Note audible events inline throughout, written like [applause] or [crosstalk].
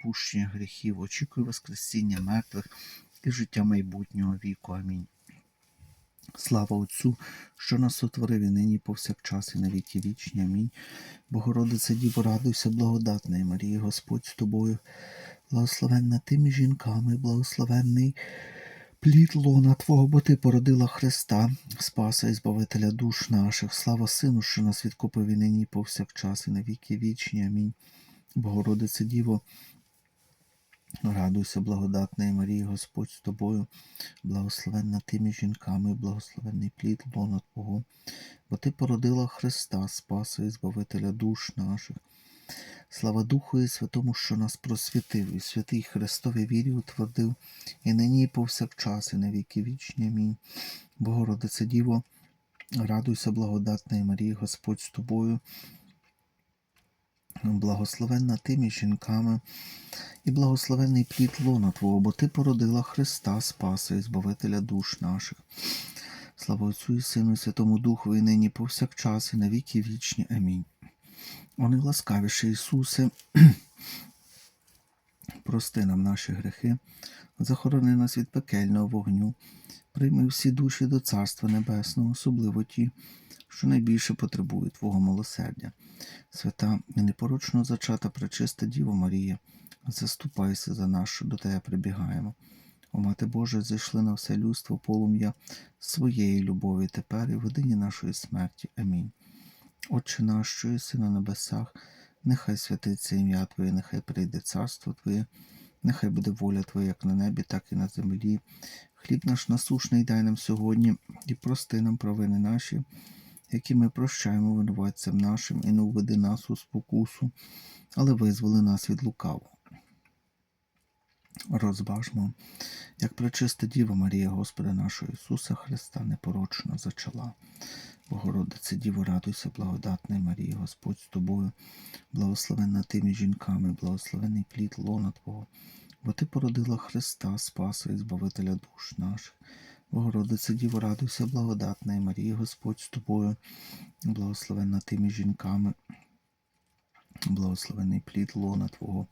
відпущення гріхів, очікуй Воскресіння мертвих і життя майбутнього віку. Амінь. Слава Отцю, що нас сотворив і нині повсякчас і на віки вічні. Амінь. Богородице Діво, радуйся, благодатна Марія, Господь з тобою, благословенна тими жінками, благословенний плід лона Твого, бо Ти породила Христа, Спаса і Збавителя душ наших. Слава Сину, що нас відкупив і нині повсякчас і на віки вічні. Амінь. Богородице Діво, Радуйся, благодатна Марія, Господь з тобою, благословенна тими жінками, благословенний плід лона Твого, бо Ти породила Христа, Спаса і Збавителя душ наших. Слава Духу і Святому, що нас просвітив, і святий Христові вірі утвердив, і нині, і повсякчас, і на віки вічні. Амінь. Богородице Діво, радуйся, благодатна Марія, Господь з тобою, благословенна тими жінками, і благословенний плід лона Твого, бо Ти породила Христа, Спаса і Збавителя душ наших. Слава Отцю і Сину, і Святому Духу, і нині повсякчас, і на віки вічні. Амінь. О найласкавіший Ісусе, [clears throat] прости нам наші грехи, захорони нас від пекельного вогню, прийми всі душі до Царства Небесного, особливо ті, що найбільше потребують Твого милосердя. Свята непорочно зачата пречиста Діво Марія, заступайся за нас, що до Тебе прибігаємо. О Мати Божа, зійшли на все людство полум'я своєї любові тепер і в годині нашої смерті. Амінь. Отче наш, що єси на небесах, нехай святиться ім'я Твоє, нехай прийде царство Твоє, нехай буде воля Твоя, як на небі, так і на землі. Хліб наш насушний дай нам сьогодні і прости нам провини наші, які ми прощаємо винуватцям нашим, і не уведи нас у спокусу, але визволи нас від лукавого. Розважмо, як пречиста Діва Марія Господа нашого Ісуса Христа непорочно зачала. Богородице Діво, радуйся, благодатна Марія, Господь з тобою, благословенна тими жінками, благословений плід лона Твого, бо Ти породила Христа, Спаса і Збавителя душ наших. Богородице Діво, радуйся, благодатна Марія, Господь з тобою, благословенна тими жінками, благословений плід лона Твого,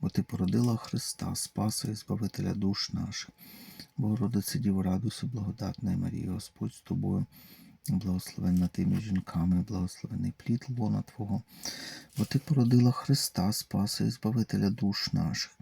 бо Ти породила Христа, Спаса і Збавителя душ наших. Богородице Діво, радуйся, благодатна Марія, Господь з тобою, благословенна тими жінками, благословений плід лона Твого, бо Ти породила Христа, Спаса і Збавителя душ наших.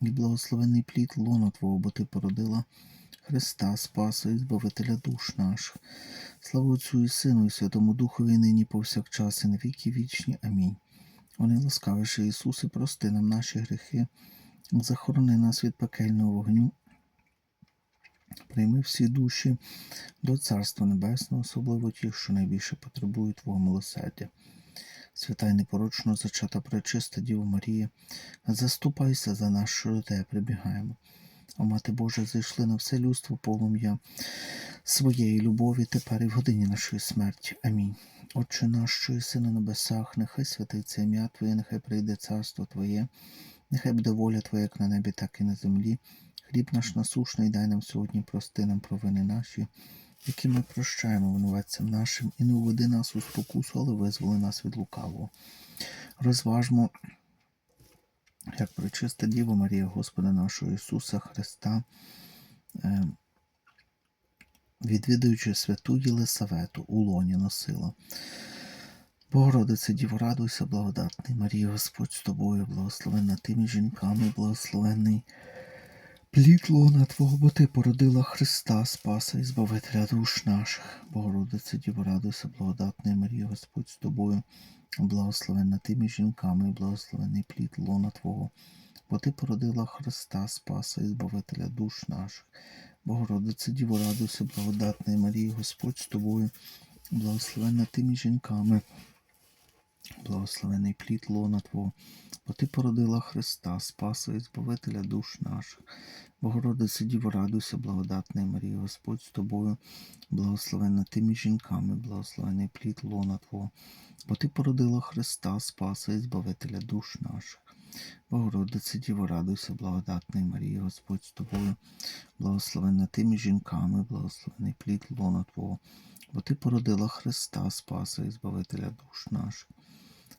і благословений плід лона Твого, бо Ти породила Христа, Спаса і Збавителя душ наших. Слава Отцю і Сину, і Святому Духові, нині повсякчас, і на віки вічні. Амінь. О найласкавіший Ісусе, прости нам наші гріхи, захорони нас від пекельного вогню, прийми всі душі до Царства Небесного, особливо ті, що найбільше потребують Твого милосердя. Свята й непорочно зачата пречиста Діво Марія, заступайся за нас, що до Тебе прибігаємо. О Мати Божа, зайшли на все людство полум'я своєї любові тепер і в годині нашої смерті. Амінь. Отче наш, що єси на небесах, нехай святиться ім'я Твоє, нехай прийде царство Твоє, нехай буде воля Твоя, як на небі, так і на землі. Хліб наш насушний дай нам сьогодні, прости нам провини наші, які ми прощаємо винуватцям нашим, і не уведи нас у спокусу, але визволи нас від лукавого. Розважмо, як пречиста Діва Марія, Господа нашого Ісуса Христа, е, відвідуючи святу Єлисавету, у лоні носила. Богородице, Діво, радуйся, благодатний Марія, Господь з тобою, благословенна тими жінками, благословенний плід лона Твого, бо Ти породила Христа, Спаса і Збавителя душ наших. Богородице, Діво, радуйся, благодатний Марія, Господь з тобою, благословенна тими жінками, благословенний плід лона Твого, бо Ти породила Христа, Спаса і Збавителя душ наших. Богородице, Діво, радуйся, благодатний Марія, Господь з тобою, благословенна тими жінками, благословений плід лона Твого, бо Ти породила Христа, Спаса і Збавителя душ наших. Богородице, Діво, радуйся, благодатний Марія, Господь з тобою, благословенна тими жінками, благословений плід лона Твого, бо Ти породила Христа, Спаса і Збавителя душ наших. Богородице, Діво, радуйся, благодатний Марія, Господь з тобою, благословенна тими жінками, благословений плід лона Твого, бо Ти породила Христа, Спаса і Збавителя душ наших.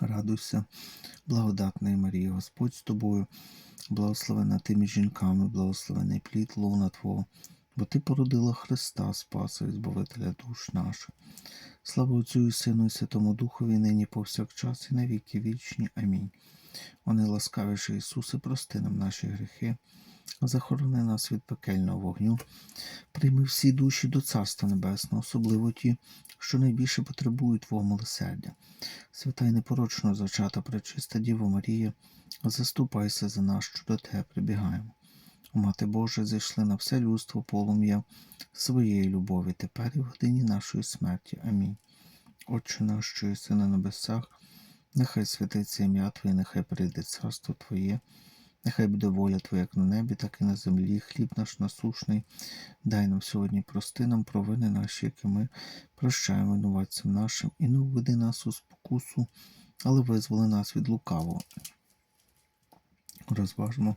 радуйся, благодатна Марія, Господь з тобою, благословена тими жінками, благословений плід лона Твого, бо Ти породила Христа, Спаса і Збавителя душ наших. Слава Отцю і Сину і Святому Духові, нині повсякчас і на віки вічні. Амінь. Вони ласкавіші Ісусе, прости нам наші гріхи, захорони нас від пекельного вогню, прийми всі душі до Царства Небесного, особливо ті, що найбільше потребують Твого милосердя. Свята й непорочно зачата пречиста Діво Марія, заступайся за нас, що до Тебе прибігаємо. Мати Божа, зійшли на все людство полум'я своєї любові, тепер і в годині нашої смерті. Амінь. Отче наш, що єси на небесах, нехай святиться ім'я Твоє, нехай прийде царство Твоє, нехай буде воля Твоя, як на небі, так і на землі. Хліб наш насушний. Дай нам сьогодні прости нам провини наші, які ми прощаємо винуватцям нашим, і не введи нас у спокусу, але визволи нас від лукавого. Розважмо,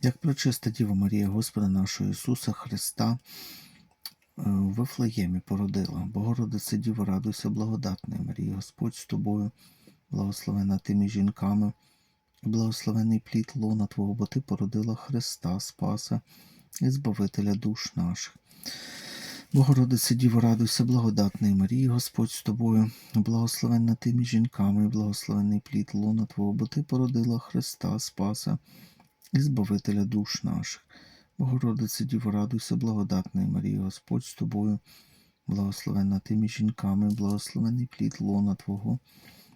як пречиста Діва Марія, Господа нашого Ісуса Христа, е, в Вифлеємі породила. Богородице Діво, радуйся, благодатна Марія, Господь з тобою, благословена тими жінками, благословений плід лона Твого, бо Ти породила Христа, Спаса і Збавителя душ наших. Богородице Діво, радуйся, благодатної Марії, Господь з тобою, благословенна тими жінками, благословений плід лона Твого, бо Ти породила Христа, Спаса і Збавителя душ наших. Богородице Діво, радуйся, благодатної Марії, Господь з тобою, благословенна тими жінками, благословений плід лона Твого,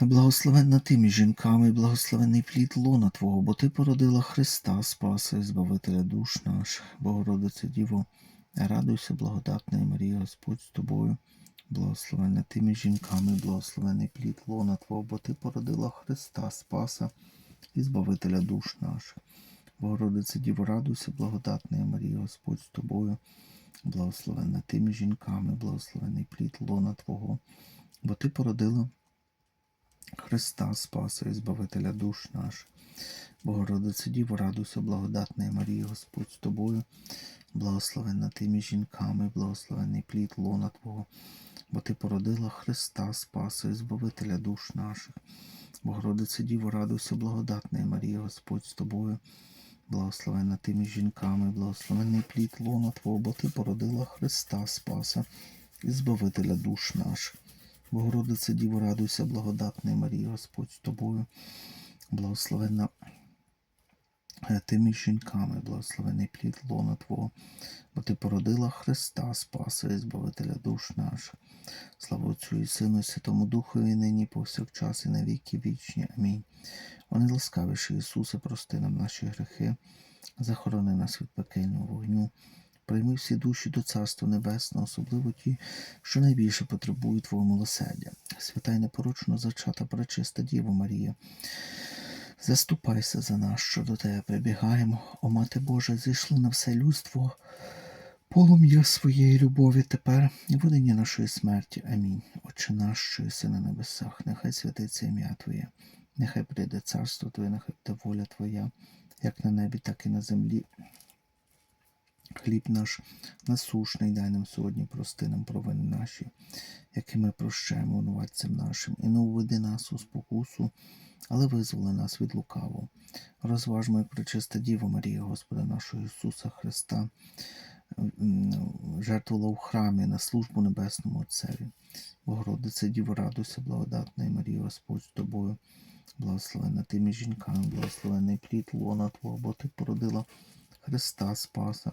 Благословенна тими жінками, благословений плід лона Твого, бо Ти породила Христа, Спаса Збавителя душ наших. Богородице Діво, радуйся, благодатної Марії, Господь з тобою. Благословенна тими жінками, благословений плід лона Твого, бо Ти породила Христа, Спаса і Збавителя душ наших. Богородице Діво, радуйся, благодатної Марії, Господь з тобою. Благословенна тими жінками, благословений плід лона Твого, бо Ти породила Христа, Спаса і Збавителя душ наших. Богородице Діво, радуйся, благодатна Марія, Господь з тобою, благословенна ти між жінками, благословений плід лона Твого, бо ти породила Христа, Спаса і Збавителя душ наших. Богородице Діво, радуйся, благодатна Марія, Господь з тобою, благословенна ти між жінками, благословений плід лона Твого, бо ти породила Христа, Спаса і Збавителя душ наших. Богородице Діво, радуйся, благодатна Марія, Господь з тобою, благословенна е, ти між жінками, благословений плід лона Твого, бо ти породила Христа, Спаса і Збавителя душ наших. Слава Отцю і Сину, і Святому Духу, і нині, повсякчас, і на віки вічні. Амінь. Вони ласкавіші Ісусе, прости нам наші грехи, захорони нас від пекельного вогню. Прийми всі душі до Царства Небесного, особливо ті, що найбільше потребують Твого милосердя. Свята й непорочно зачата пречиста Діво Марія. Заступайся за нас, що до тебе прибігаємо. О Мати Божа, зійшли на все людство. Полум'я своєї любові тепер і в годині нашої смерті. Амінь. Отче наш, що єси на небесах, нехай святиться ім'я Твоє, нехай прийде царство Твоє, нехай буде воля Твоя, як на небі, так і на землі. Хліб наш насушний дай нам сьогодні, прости нам провини наші, які ми прощаємо винуватцям нашим, і не уведи нас у спокусу, але визволи нас від лукавого. Розважмо, як пречиста Діва Марія, Господа нашого Ісуса Христа, жертвувала в храмі на службу Небесному Отцеві. Богородице Діво, радуйся, благодатна Марія, Господь з тобою, благословена ти між жінками, благословений плід лона Твого, бо ти породила Христа Спаса,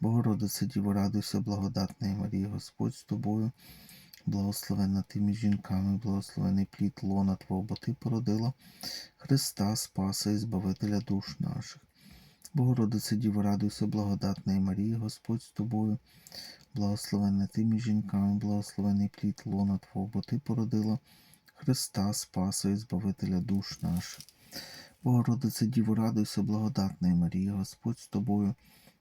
Богородице Діво, радуйся, благодатна Марія, Господь з тобою, благословена ти між жінками, благословений плід лона Твого, бо ти породила Христа Спаса і Збавителя душ наших. Богородице Діво, радуйся, благодатна Марія, Господь з тобою, благословена ти між жінками, благословений плід лона Твого, бо ти породила Христа Спаса і Збавителя душ наших. Богородице Діво, радуйся, благодатна Марія, Господь з тобою,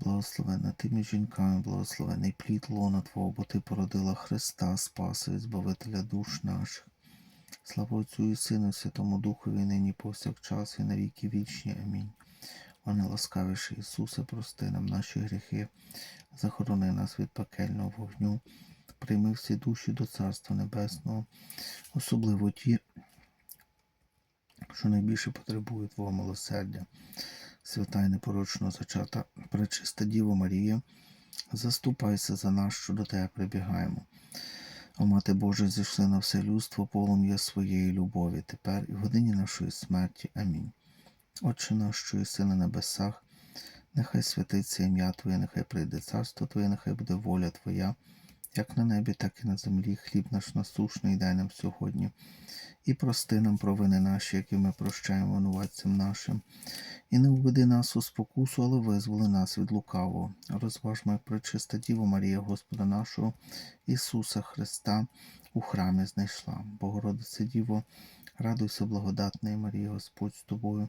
благословена ти між жінками, благословений плід лона Твого, бо ти породила Христа, Спаса і Збавителя душ наших. Слава Отцю і Сину, Святому Духові, нині повсякчас, і на віки вічні. Амінь. О неласкавіший Ісусе, прости нам наші гріхи, захорони нас від пекельного вогню, прийми всі душі до Царства Небесного, особливо ті, що найбільше потребують Твого милосердя. Свята й непорочно зачата, пречиста Діво Марія, заступайся за нас, що до Тебе прибігаємо. О Мати Божа, зійшли на все людство полум'я своєї любові, тепер і в годині нашої смерті. Амінь. Отче наш, що єси на небесах, нехай святиться ім'я Твоє, нехай прийде царство Твоє, нехай буде воля Твоя, як на небі, так і на землі. Хліб наш насушний дай нам сьогодні. І прости нам провини наші, які ми прощаємо винуватцям нашим. І не введи нас у спокусу, але визволи нас від лукавого. Розважмо, як пречиста Діво Марія, Господа нашого, Ісуса Христа, у храмі знайшла. Богородице Діво, радуйся, благодатна Марія, Господь з тобою,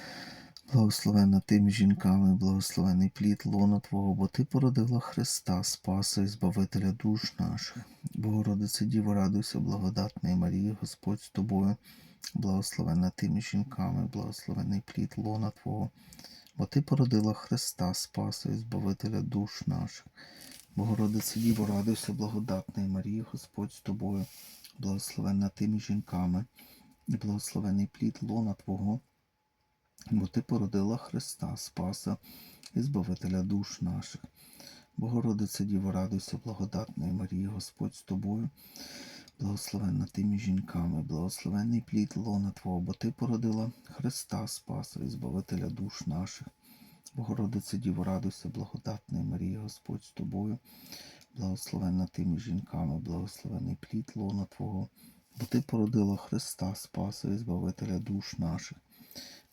Благословенна ти між жінками, благословений плід лона Твого, бо ти породила Христа, Спаса і Збавителя душ наших. Богородице Діво, радуйся, благодатна Марія, Господь з тобою. Благословенна ти між жінками, благословений плід лона Твого, бо ти породила Христа, Спаса і Збавителя душ наших. Богородице Діво, радуйся, благодатна Марія, Господь з тобою. Благословенна ти між жінками, благословений плід лона Твого, бо ти породила Христа, Спаса і Збавителя душ наших. Богородице Діво, радуйся, благодатна Марія, Господь з тобою. Благословенна ти між жінками, благословенний плід лона Твого, бо ти породила Христа, Спаса і Збавителя душ наших. Богородице Діво, радуйся, благодатна Марія, Господь з тобою. Благословенна ти між жінками, благословений плід лона Твого, бо ти породила Христа, Спаса і Збавителя душ наших.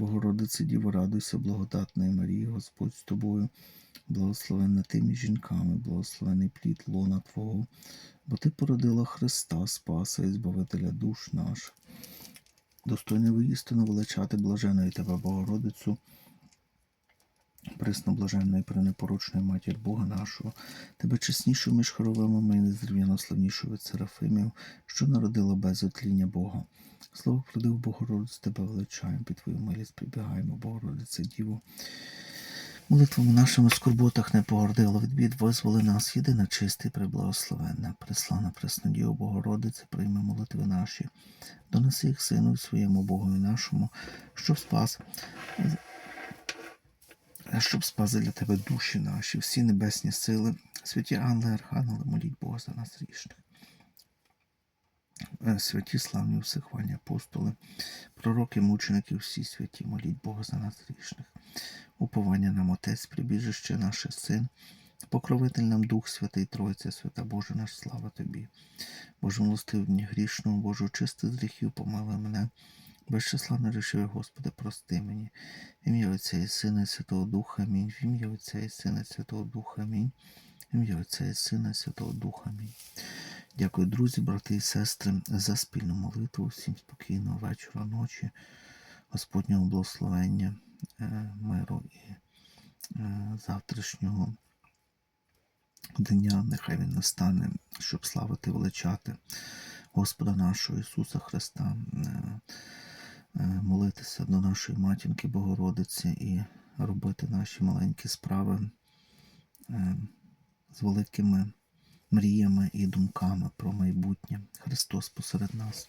Богородице Діво, радуйся, благодатна Марії, Господь з тобою. Благословенна ти між жінками, благословений плід лона Твого, бо ти породила Христа, Спаса і Збавителя душ наших. Достойний істину величати блаженою тебе, Богородицю, пресноблаженної пренепорочної матір Бога нашого, тебе чеснішою між хоровимами і незрівняно славнішою від Серафимів, що народила без отління Бога. Слово продив Богородиць, тебе величаємо, під твою милість прибігаємо, Богородице Діво. Молитвами нашими скорботах не погордило від бід, визволи нас, єдина чиста і преблагословенна, прислана Преснодію Богородице, прийми молитви наші, донеси їх Сину своєму Богові нашому, щоб спас, щоб спас для тебе душі наші, всі небесні сили, святі ангели, архангели, моліть Бога за нас грішних. Е, Святі славні всехвальні апостоли, пророки, мученики, всі святі, моліть Бога за нас грішних. Уповання нам Отець, прибіжище наше Син, покровитель нам Дух Святий, Тройця, Свята Боже наш, слава Тобі. Боже милостив дні грішного, Боже, очисти з гріхів, помилуй мене. Без числа не рішив, Господи, прости мені. Ім'я Отця і Сина і Святого Духа, Амінь. В ім'я Отця і Сина і Святого Духа, Амінь. Ім'я Отця і Сина і Святого Духа, Амінь. Дякую, друзі, брати і сестри, за спільну молитву. Всім спокійного вечора, ночі, Господнього благословення, е, миру і е, завтрашнього дня. Нехай він настане, щоб славити, величати Господа нашого Ісуса Христа, е, молитися до нашої матінки Богородиці і робити наші маленькі справи е, з великими мріями і думками про майбутнє. Христос посеред нас.